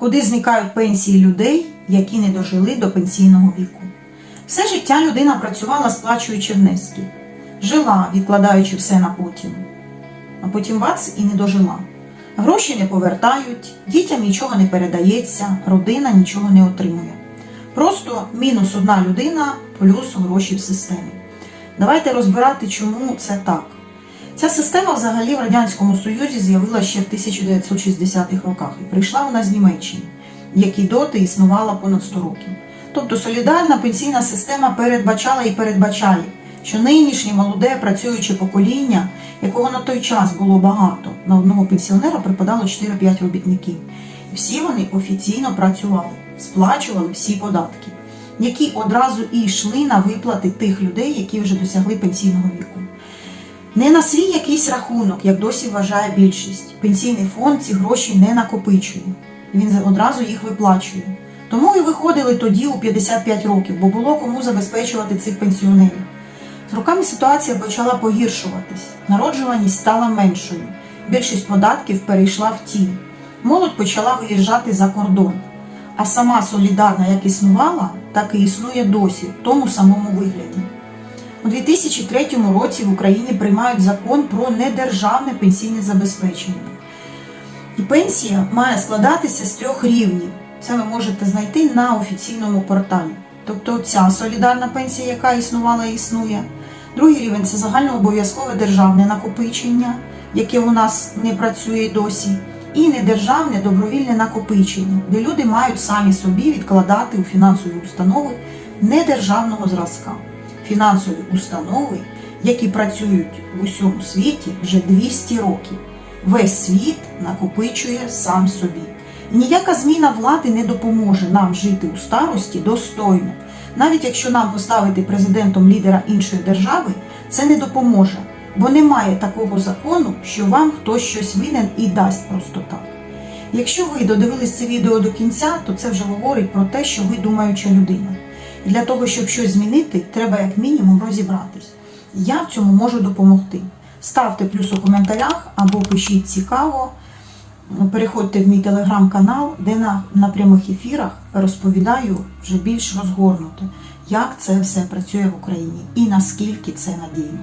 куди зникають пенсії людей, які не дожили до пенсійного віку. Все життя людина працювала, сплачуючи внески, жила, відкладаючи все на потім, а потім бац і не дожила. Гроші не повертають, дітям нічого не передається, родина нічого не отримує. Просто мінус одна людина плюс гроші в системі. Давайте розбирати, чому це так. Ця система взагалі в Радянському Союзі з'явилася ще в 1960-х роках і прийшла вона з Німеччини, якій доти існувала понад 100 років. Тобто солідарна пенсійна система передбачала і передбачає, що нинішнє молоде працююче покоління, якого на той час було багато, на одного пенсіонера припадало 4-5 робітників. Всі вони офіційно працювали, сплачували всі податки, які одразу і йшли на виплати тих людей, які вже досягли пенсійного віку. Не на свій якийсь рахунок, як досі вважає більшість. Пенсійний фонд ці гроші не накопичує. Він одразу їх виплачує. Тому і виходили тоді у 55 років, бо було кому забезпечувати цих пенсіонерів. З роками ситуація почала погіршуватись, народжуваність стала меншою, більшість податків перейшла в тінь. Молодь почала виїжджати за кордон. А сама солідарна як існувала, так і існує досі, в тому самому вигляді. У 2003 році в Україні приймають закон про недержавне пенсійне забезпечення. І пенсія має складатися з трьох рівнів. Це ви можете знайти на офіційному порталі. Тобто ця солідарна пенсія, яка існувала і існує. Другий рівень це загальнообов'язкове державне накопичення, яке у нас не працює досі, і недержавне добровільне накопичення, де люди мають самі собі відкладати у фінансові установи недержавного зразка. Фінансові установи, які працюють в усьому світі вже 200 років. Весь світ накопичує сам собі. І ніяка зміна влади не допоможе нам жити у старості достойно. Навіть якщо нам поставити президентом лідера іншої держави, це не допоможе, бо немає такого закону, що вам хтось щось винен і дасть просто так. Якщо ви додивились це відео до кінця, то це вже говорить про те, що ви думаюча людина. І для того, щоб щось змінити, треба як мінімум розібратись. Я в цьому можу допомогти. Ставте плюс у коментарях або пишіть цікаво. Переходьте в мій телеграм-канал, де на, на прямих ефірах розповідаю вже більш розгорнуто, як це все працює в Україні і наскільки це надійно.